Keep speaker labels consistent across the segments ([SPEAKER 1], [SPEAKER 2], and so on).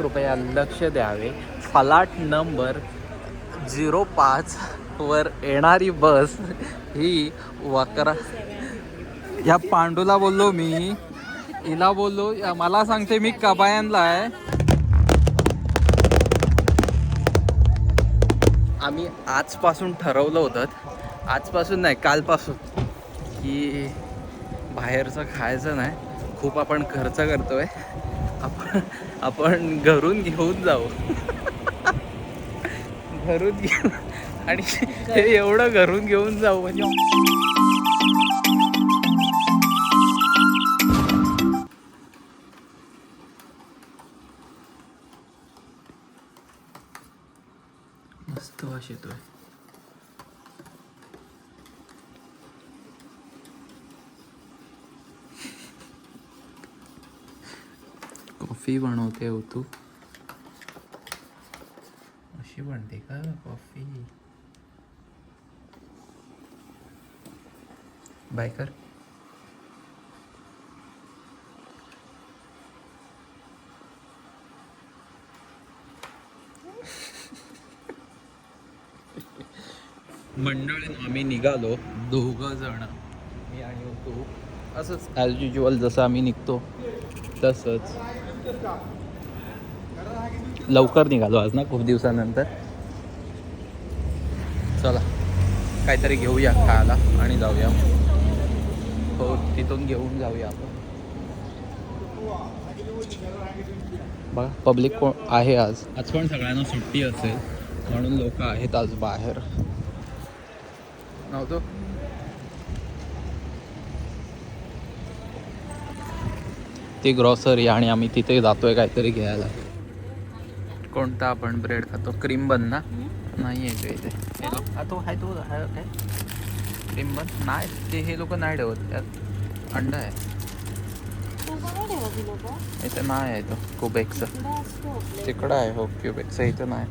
[SPEAKER 1] कृपया लक्ष द्यावे. फलाट नंबर झिरो पाच वर येणारी बस ही वक्रा या पांडूला बोललो मी. हिला बोललो या मला सांगते मी कबायनला आहे. आम्ही आजपासून ठरवलं होतं. आजपासून नाही कालपासून. की बाहेरचं खायचं नाही. खूप आपण खर्च करतोय. आपण आपण घरून घेऊन जाऊ. घरून घेऊन आणि हे एवढं घरून घेऊन जाऊ. म्हणजे मस्त वास येतोय. कॉफी बनवते हो तू. अशी बनते का कॉफी? बाय कर. मंडळी आम्ही निघालो दोघं जण. मी आणि होतो असंच ॲज युजल जसं आम्ही निघतो तसंच. लवकर निघालो आज ना खूप दिवसानंतर. चला काहीतरी घेऊया खायला आणि जाऊया. हो तिथून घेऊन जाऊया आपण. बघा पब्लिक कोण आहे आज? आज पण सगळ्यांना सुट्टी असेल म्हणून लोक आहेत आज बाहेर. नव्हतं? ती ग्रॉसरी आणि आम्ही तिथे जातोय काहीतरी घ्यायला. कोणता आपण ब्रेड खातो? क्रीम बन ना? नाही आहे का इथे? हे लोक हा तो आहे तो आहे काय क्रीम बन नाही ते हे लोक नाही ठेवत. त्यात अंडा आहे. इथे नाही आहे तो कुबेकचं तिकडं आहे हो क्युबेकचं इथं नाही.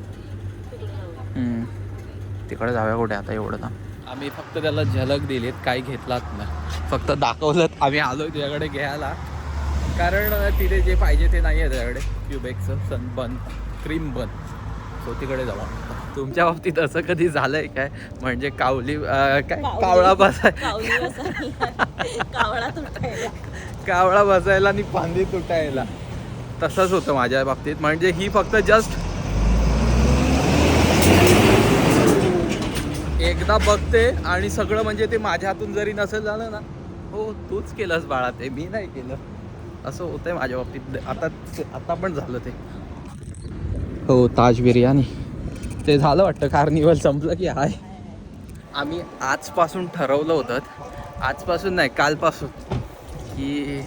[SPEAKER 1] तिकडे जाऊया कुठे आता एवढं ना आम्ही फक्त त्याला झलक दिलीत काही घेतलाच नाही. फक्त दाखवलं आम्ही आलो तुझ्याकडे घ्यायला. कारण तिथे जे पाहिजे ते नाही आहे त्याच्याकडे. क्युबेकचं सन बन क्रीम बन. सो तिकडे जाऊ. तुमच्या बाबतीत असं कधी झालंय काय? म्हणजे कावली काय? कावळा बसाय
[SPEAKER 2] कावळा तुटायला.
[SPEAKER 1] कावळा बसायला आणि फांदी तुटायला. तसंच होतं माझ्या बाबतीत. म्हणजे ही फक्त जस्ट एकदा बघते आणि सगळं म्हणजे ते माझ्या हातून जरी नसेल झालं ना. हो तूच केलंस बाळा ते. मी नाही केलं. असं होतंय माझ्या बाबतीत. आता आता पण झालं ते. हो ताज बिर्याणी. ते झालं वाटतं कार्निवल संपलं की आहे आम्ही आजपासून ठरवलं होतं आजपासून नाही कालपासून की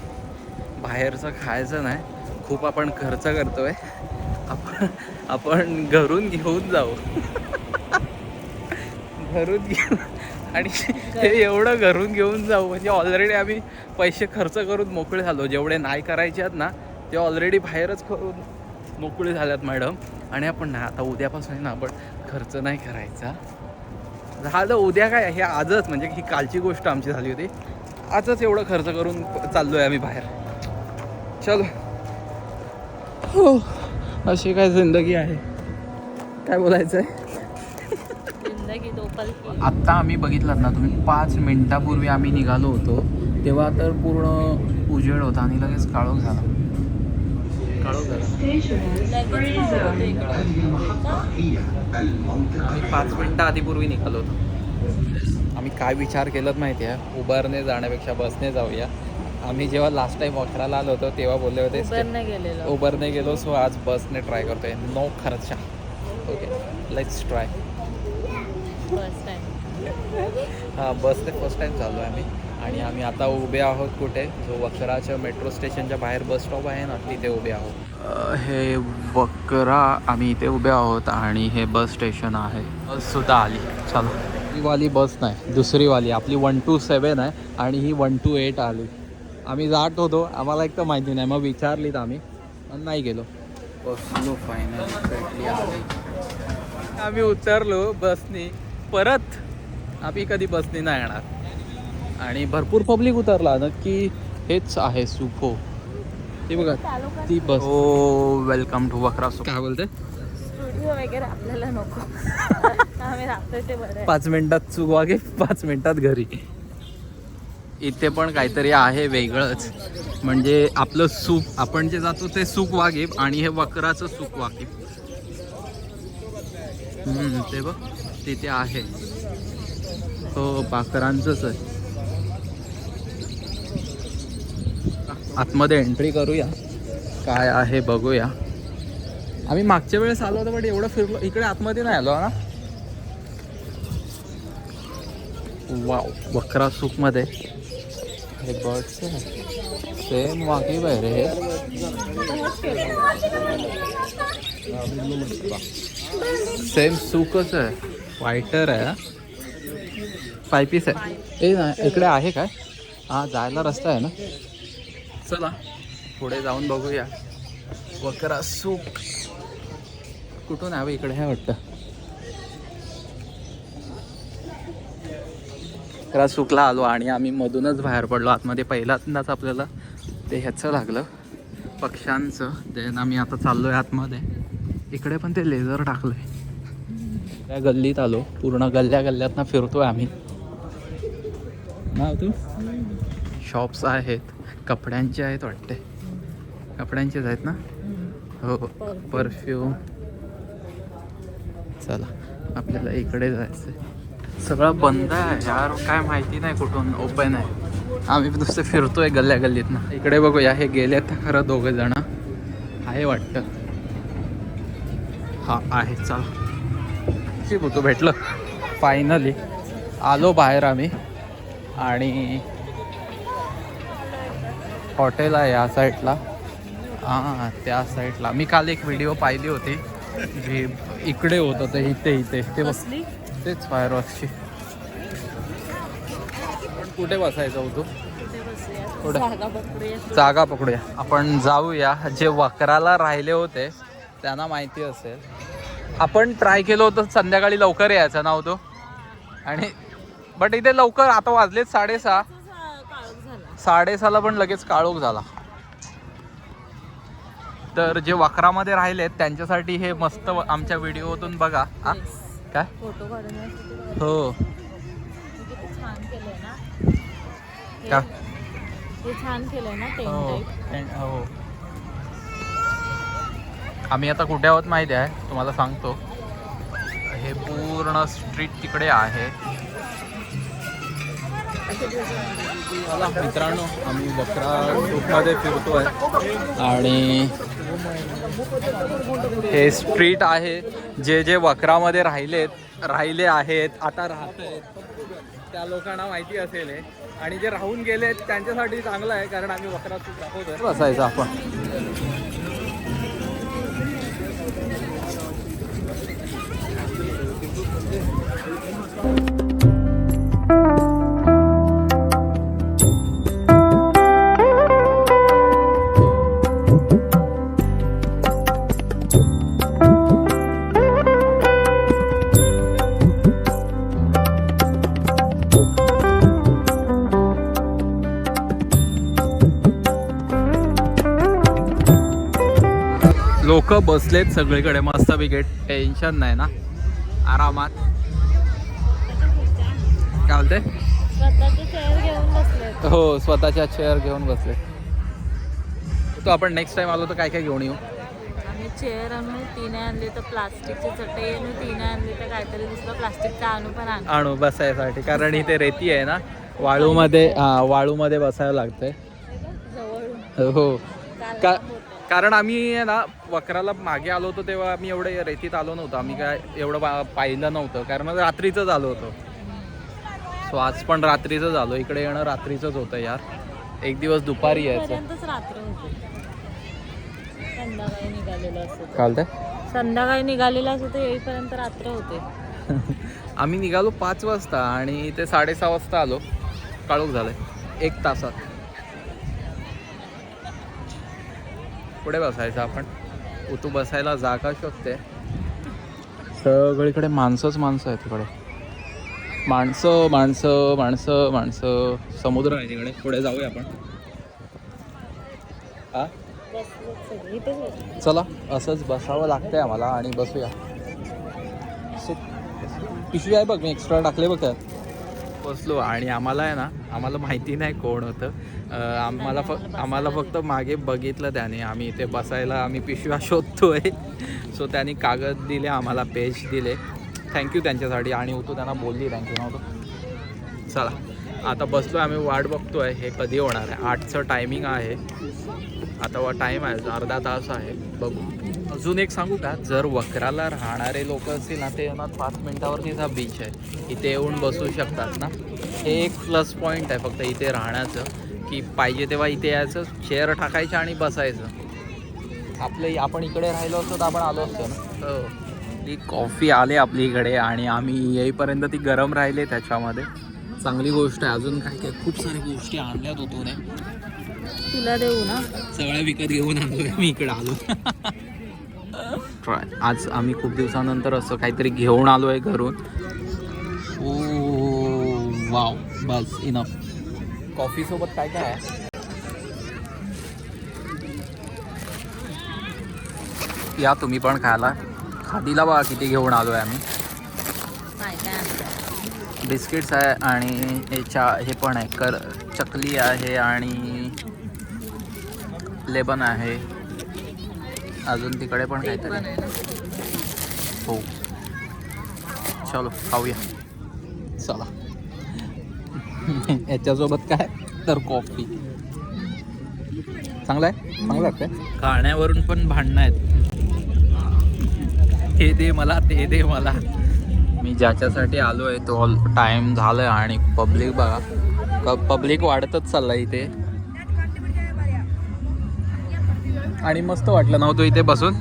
[SPEAKER 1] बाहेरचं खायचं नाही खूप आपण खर्च करतोय. आपण आपण घरून घेऊन जाऊ. घरून घेऊन आणि हे एवढं घरून घेऊन जाऊ. म्हणजे ऑलरेडी आम्ही पैसे खर्च करून मोकळे झालो. जेवढे नाही करायचे आहेत ना ते ऑलरेडी बाहेरच करून मोकळे झाल्यात मॅडम आणि आपण ना आता उद्यापासून आहे ना आपण खर्च नाही करायचा. झालं उद्या काय? हे आजच म्हणजे ही कालची गोष्ट आमची झाली होती. आजच एवढं खर्च करून चाललो आहे आम्ही बाहेर. चलो. हो. अशी काय जिंदगी आहे. काय बोलायचं आहे आत्ता आम्ही बघितलात ना तुम्ही पाच मिनिटापूर्वी आम्ही निघालो होतो तेव्हा तर पूर्ण उजेड होता आणि लगेच काळोख झाला. काळोख झाला. आम्ही पाच मिनिटं आधीपूर्वी निघालो होतो. आम्ही काय विचार केलं माहिती आहे उबरने जाण्यापेक्षा बसने जाऊया. आम्ही जेव्हा लास्ट टाइम अकराला आलो होतो तेव्हा बोलले होते
[SPEAKER 2] उबरने
[SPEAKER 1] गेलो सो आज बसने ट्राय करतोय. नो खर्चा. Okay let's try
[SPEAKER 2] first time
[SPEAKER 1] हां बसने फर्स्ट टाइम चाललो आहे आम्ही. आणि आम्ही आता उभे आहोत कुठे? जो वकराच्या मेट्रो स्टेशनच्या बाहेर बस स्टॉप आहे ना तिथे उभे आहोत. हे वकरा आम्ही इथे उभे आहोत आणि हे बस स्टेशन आहे. बससुद्धा आली. चला. ही वाली बस नाही दुसरी वाली. आपली वन टू सेवन आहे आणि ही वन टू एट आली. आम्ही जात होतो. आम्हाला एक तर माहिती नाही. मग विचारलीत आम्ही. पण नाही गेलो. बसलो फायनल आली आम्ही उतरलो बसनी परत आम्ही कधी बसनी नाही येणार. आणि भरपूर पब्लिक उतरला. नक्की हेच आहे सुखो. ती बघा ती बस. हो वेलकम टू वक्रा सो काय बोलते?
[SPEAKER 2] स्टुडिओ वगैरे आपल्याला नको.
[SPEAKER 1] पाच मिनिटात चूक वागे पाच मिनिटात घरी? इथे पण काहीतरी आहे वेगळंच. म्हणजे आपलं सूप आपण जे जातो ते सुक वागीब आणि हे वक्राचं सुक वागीब हम्म, ते बघ. तिथे आहे. हो पाखरांचंच आहे. आतमध्ये एंट्री करूया. काय आहे बघूया. आम्ही मागच्या वेळेस आलो होतो बट एवढं फिरलो इकडे आतमध्ये नाही आलो ना? वाव वक्रा सूपमध्ये. हे बर्ड्स सेम वाकी बाय रे सेम सूकच आहे. वायटर आहे फाय पायपीस आहे. ए ना इकडे आहे काय? हा जायला रस्ता आहे ना? चला पुढे जाऊन बघूया. वकरा सूप. कुठून आहे इकडे आहे वाटतं. वकरा सुकला आलो आणि आम्ही मधूनच बाहेर पडलो. आतमध्ये पहिल्यांदाच आपल्याला ते ह्याचं लागलं. पक्ष्यांचं. देन आम्ही आता चाललो आहे आतमध्ये. इकडे पण ते लेझर टाकलंय. त्या गल्लीत आलो. पूर्ण गल्ल्या गल्ल्यातनं फिरतोय आम्ही. ना तू? शॉप्स आहेत. कपड्यांचे आहेत वाटते. कपड्यांचेच आहेत ना? हो परफ्यूम. चला आपल्याला इकडे जायचं सगळं बंद आहे यार. काय माहिती नाही कुठून. ओपन आहे. आम्ही नुसते फिरतोय गल्ल्या गल्लीतनं. इकडे बघूया हे गेलेत खरं दोघं जण. आहे वाटतं. हा आहे. चला. शिव तू भेटलं. फायनली आलो बाहेर आम्ही. आणि हॉटेल आहे या साईडला हां त्या साईडला मी काल एक व्हिडिओ पाहिली होती. जी इकडे होतं ते इथे इथे. ते बस तेच फायर वर्कची कुठे बसायचं होतो
[SPEAKER 2] जागा
[SPEAKER 1] पकडूया. आपण जाऊया. जे वक्राला राहिले होते त्यांना माहिती असेल. आपण ट्राय केलं होतं संध्याकाळी लवकर यायचं नव्हतो आणि बट इथे लवकर आता वाजलेत साडेसहा. साडेसहाला पण लगेच काळोख झाला. तर जे वक्रामध्ये राहिलेत त्यांच्यासाठी हे मस्त आमच्या व्हिडिओतून बघा. हा? काय. हो.
[SPEAKER 2] छान केलंय ना. हे-
[SPEAKER 1] का?
[SPEAKER 2] हे छान केलंय ना टेंट
[SPEAKER 1] हो
[SPEAKER 2] टाईप
[SPEAKER 1] and- हो आम्ही आता कुठे आहोत माहिती आहे? तुम्हाला सांगतो. हे पूर्ण स्ट्रीट तिकडे आहे. मित्रांनो आम्ही बकरा मध्ये फिरतोय. आणि हे स्ट्रीट आहे. जे जे वक्रामध्ये राहिलेत राहिले आहेत आता राहत आहेत त्या लोकांना माहिती असेल हे. आणि जे राहून गेलेत त्यांच्यासाठी चांगलं आहे कारण आम्ही वक्रात बसायचं आपण. लोक बसलेत सगळीकडे मस्त विकेट टेन्शन नाही ना. आरामात.
[SPEAKER 2] बसले.
[SPEAKER 1] हो स्वतःच्या चेअर घेऊन बसले. तो आपण नेक्स्ट टाइम आलो तर काय काय घेऊन येऊ?
[SPEAKER 2] आम्ही चेअर आणू तिने आणले तर प्लास्टिकचे चटई आणू तिने आणले तर काहीतरी दुसरं प्लास्टिकचं आणू पण आणू
[SPEAKER 1] बसायसाठी कारण इथे रेती आहे ना वाळूमध्ये हा वाळूमध्ये बसायला लागतंय.
[SPEAKER 2] जवळून.
[SPEAKER 1] हो. का. कारण आम्ही ना वक्राला मागे आलो होतो तेव्हा आम्ही एवढे रेतीत आलो नव्हतो. आम्ही काय एवढं पाहिलं नव्हतं. कारण रात्रीचंच आलो होतो. सो आज पण रात्रीचंच आलो इकडे येणं रात्रीचंच होतं यार. एक दिवस दुपारी यायचं.
[SPEAKER 2] पर्यंतच रात्र होते. संध्याकाळी निघालेलं असं
[SPEAKER 1] चालतंय
[SPEAKER 2] संध्याकाळी निघालेलं येईपर्यंत रात्र होते.
[SPEAKER 1] आम्ही निघालो पाच वाजता आणि ते साडेसहा वाजता आलो. काळोख झालंय. एक तासात. पुढे बसायचं आपण. उतू बसायला जागा शोधते. सगळीकडे माणसंच माणसं आहेत तिकडे माणसं माणसं माणसं माणसं. समुद्र आहे तिकडे. पुढे जाऊया आपण. हा. चला असंच बसावं लागतंय आम्हाला आणि बसूया. पिशवी आहे बघ मी एक्स्ट्रा टाकले बघ त्यात. बसलो आणि आम्हाला आहे ना आम्हाला माहिती नाही कोण होतं. आम्हाला फक्त आम्हाला फक्त मागे बघितलं त्याने. आम्ही इथे बसायला आम्ही पिशव्या शोधतोय. सो त्यांनी कागद दिले आम्हाला पेज दिले. थँक्यू त्यांच्यासाठी. आणि तू त्यांना बोलली थँक्यू नव्हतं चला आता बसलो आम्ही वाट बघतो आहे हे कधी होणार आहे? आठचं टायमिंग आहे. आता टाईम आहे अर्धा तास आहे. बघू. अजून एक सांगू का? जर वक्राला राहणारे लोक असतील ना ते ना पाच मिनिटावरतीचा बीच आहे. इथे येऊन बसू शकतात ना? हे एक प्लस पॉईंट आहे फक्त इथे राहण्याचं. की पाहिजे तेव्हा इथे यायचं चेअर टाकायचं आणि बसायचं. आपलं आपण इकडे राहिलो असतो तर आपण आलो असतो ना? हो. हो ती कॉफी आले आपली इकडे आणि आम्ही येईपर्यंत ती गरम राहिले त्याच्यामध्ये. चांगली गोष्ट आहे अजून काय काय खूप साऱ्या गोष्टी आणल्यात होतो ने
[SPEAKER 2] तुला देऊ ना.
[SPEAKER 1] सगळ्या विकत घेऊन आलोय मी इकडे आलो ट्राय आज आम्ही खूप दिवसानंतर असं काहीतरी घेऊन आलोय घरून. Oh wow. बस इनफ कॉफी सोबत काय काय आहे? या तुम्ही पण खायला. खादीला बघा किती घेऊन आलोय आम्ही.
[SPEAKER 2] काय काय आणलं?
[SPEAKER 1] बिस्किट्स आहे आणि याच्या हे पण आहे. कर चकली आहे आणि लेबन आहे. अजून तिकडे पण काहीतरी.
[SPEAKER 2] आहे
[SPEAKER 1] हो. चलो खाऊया. चला. याच्यासोबत काय? तर कॉफी. चांगलं आहे? चांगलं आहे खाण्यावरून पण भांडणं आहेत. हे दे मला ते दे मला. मी ज्याच्यासाठी आलो आहे तो टाईम झाला झालं आणि पब्लिक बघा. पब्लिक वाढतच चाललं इथे. आणि मस्त वाटलं नव्हतं हो इथे बसून?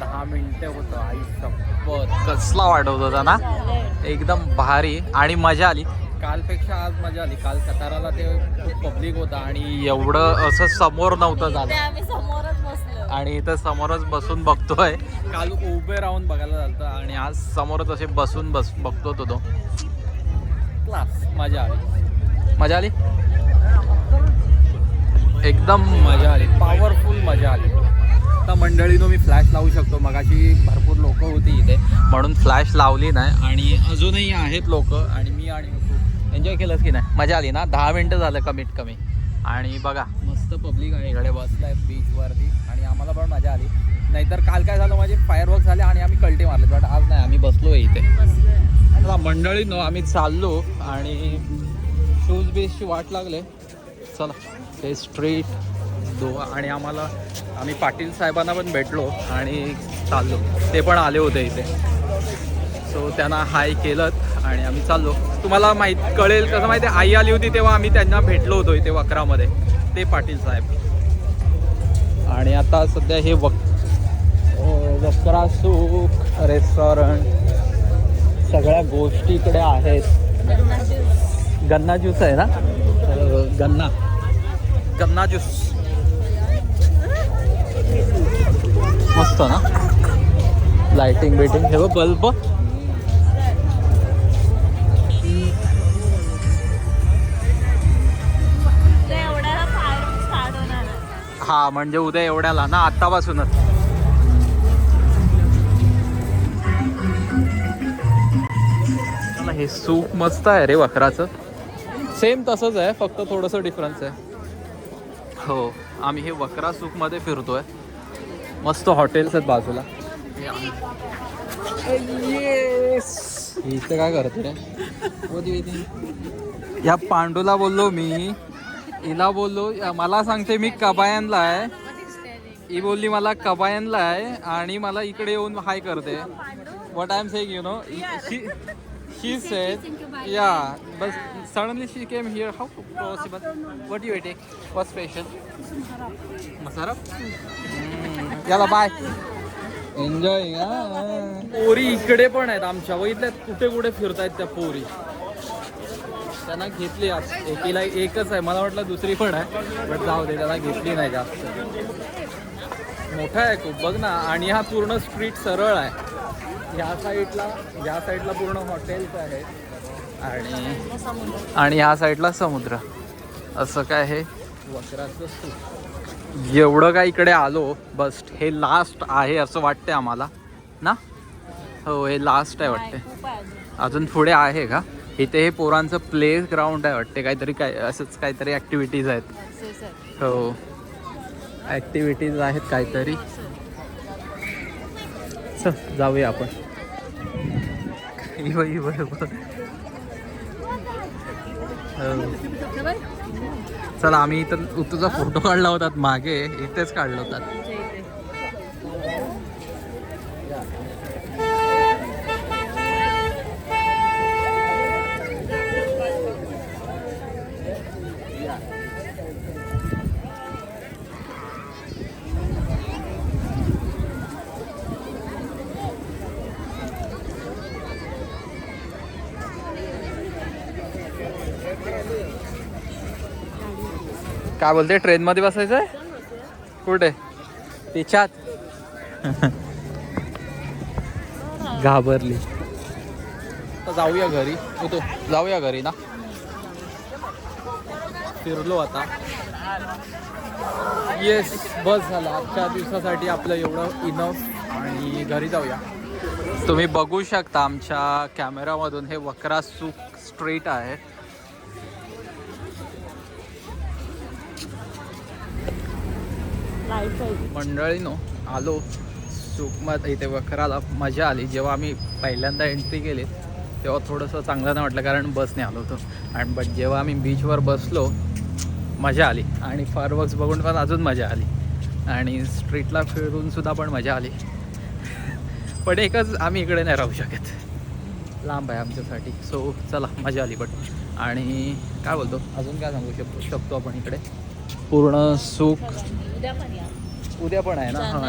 [SPEAKER 2] दहा मिनिटं
[SPEAKER 1] होतं आई संप शपथ कसला वाटत होता ना. एकदम भारी आणि मजा आली. कालपेक्षा आज मजा आली. काल कताराला ते खूप पब्लिक होता आणि एवढं असं समोर नव्हतं झालं.
[SPEAKER 2] आम्ही समोरच बसलो.
[SPEAKER 1] आणि इथं समोरच बसून बघतोय. काल उभे राहून बघायला झालं आणि आज समोरच असे बसून बस बघतो तो तो. क्लास मजा आली. मजा आली? एकदम मजा आली. पॉवरफुल मजा आली. आता मंडळीनं मी फ्लॅश लावू शकतो. मगाशी भरपूर लोक होती इथे. म्हणून फ्लॅश लावली नाही. आणि अजूनही आहेत लोक. आणि मी आणि एन्जॉय केलंच की नाही. मजा आली ना? दहा मिनटं झालं कमीत कमी. आणि बघा मस्त पब्लिक आहे इकडे. बसलाय बीचवरती आणि आम्हाला पण मजा आली. नाहीतर काल काय झालं माझे फायर झाले आणि आम्ही कल्टी मारले बट आज नाही आम्ही बसलो इथे. आता मंडळी नो आम्ही चाललो. आणि शूज बेसची वाट लागले. चला ते स्ट्रीट दो आणि आम्हाला आम्ही पाटील साहेबांना पण भेटलो आणि चाललो. ते पण आले होते इथे. सो त्यांना हाय केलं आणि आम्ही चाललो. तुम्हाला माहीत कळेल कसं माहिती आई आली होती तेव्हा आम्ही त्यांना भेटलो होतो इथे वक्रामध्ये. ते पाटील साहेब. आणि आता सध्या हे वक वक्रा सुख रेस्टॉरंट सगळ्या गोष्टी इकडे आहेत.
[SPEAKER 2] गन्ना ज्यूस.
[SPEAKER 1] आहे ना? गन्ना. गन्ना ज्यूस मस्त ना? लाइटिंग बिटिंग हे बल्ब. हा म्हणजे उद्या एवढ्याला ना आत्तापासूनच. हे सूप मस्त आहे रे वखराचं. सेम तसंच आहे फक्त थोडंसं डिफरन्स आहे. हो आम्ही हे वक्रा सूपमध्ये फिरतोय. मस्त हॉटेल्स आहेत बाजूला. येस इथं काय करतो रे? या पांडूला बोललो मी. हिला बोललो मला सांगते मी कबायनला आहे. ही बोलली मला कबायनला आहे आणि मला इकडे येऊन हाय करते. What I am saying you know she said yeah bus suddenly she came here how possible what you take what special masala याला बाय एन्जॉय पोरी इकडे पण आहेत आमच्या. बघितल्यात कुठे कुठे फिरतायत त्या पोरी. त्यांना घेतली आज. एकीला एकच आहे. मला वाटलं दुसरी पण आहे. बट जाऊ दे त्याला घेतली नाही जास्त. मोठा आहे खूप. बघ ना आणि हा पूर्ण स्ट्रीट सरळ आहे. ह्या साईडला ह्या साईडला पूर्ण हॉटेल्स आहेत. आणि आणि ह्या साईडला समुद्र. असं काय हे? वक्राचं एवढं काय इकडे आलो बस हे लास्ट आहे असं वाटते आम्हाला ना हो हे लास्ट आहे वाटते
[SPEAKER 2] अजून.
[SPEAKER 1] पुढे आहे का इथे हे पोरांचं प्ले ग्राउंड आहे वाटते काहीतरी काय असंच काहीतरी ॲक्टिव्हिटीज आहेत. हो ॲक्टिव्हिटीज आहेत काहीतरी चल जाऊया आपण इव, इव. हो. चला आम्ही इथं तुझा फोटो काढला होता मागे इथेच काढला होता. काय बोलते ट्रेनमध्ये बसायचं आहे कुठे? तिच्यात? घाबरली. तर जाऊया घरी. होतो जाऊया घरी ना. फिरलो आता. येस बस झालं. आजच्या दिवसासाठी आपलं एवढं इनफ आणि घरी जाऊया. तुम्ही बघू शकता आमच्या कॅमेरामधून हे वक्रा सुख स्ट्रीट आहे.
[SPEAKER 2] Light आहे.
[SPEAKER 1] मंडळीनो आलो. सुकमत इथे वखराला मजा आली. जेव्हा आम्ही पहिल्यांदा एंट्री केली तेव्हा थोडंसं चांगलं नाही वाटलं कारण बसने आलो होतो. आणि बट जेव्हा आम्ही बीचवर बसलो मजा आली. आणि फारवर्क्स बघून पण अजून मजा आली. आणि स्ट्रीटला फिरूनसुद्धा पण मजा आली. पण एकच आम्ही इकडे नाही राहू शकत. लांब आहे आमच्यासाठी. सो चला मजा आली पण आणि काय बोलतो? अजून काय सांगू शकतो शकतो आपण इकडे? पूर्ण सुख
[SPEAKER 2] उद्या पण या.
[SPEAKER 1] उद्या पण आहे ना? हां.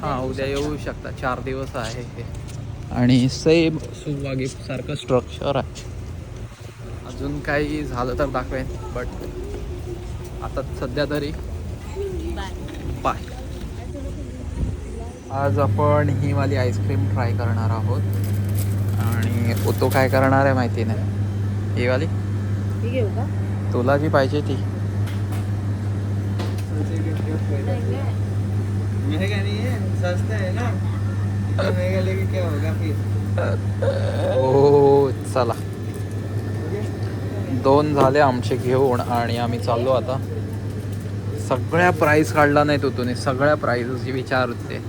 [SPEAKER 1] हां उद्या
[SPEAKER 2] शकता.
[SPEAKER 1] येऊ शकता चार दिवस आहे हे. आणि सेम सुवा गिफ्ट सारखं स्ट्रक्चर आहे. अजून काही झालं तर दाखवेन बट आता सध्या तरी
[SPEAKER 2] बाय
[SPEAKER 1] आज आपण ही वाली आईस्क्रीम ट्राय करणार आहोत. आणि तो काय करणार आहे माहिती नाही? ही वाली? तुला जी पाहिजे ती.
[SPEAKER 3] महंगा नहीं है सस्ता है ना इतना महंगा लेके क्या होगा फिर
[SPEAKER 1] हो चला. दोन झाले आमचे घेऊन आणि आम्ही चाललो आता. सगळ्या प्राईस काढला नाही तो तुम्ही सगळ्या प्राईजची विचारते.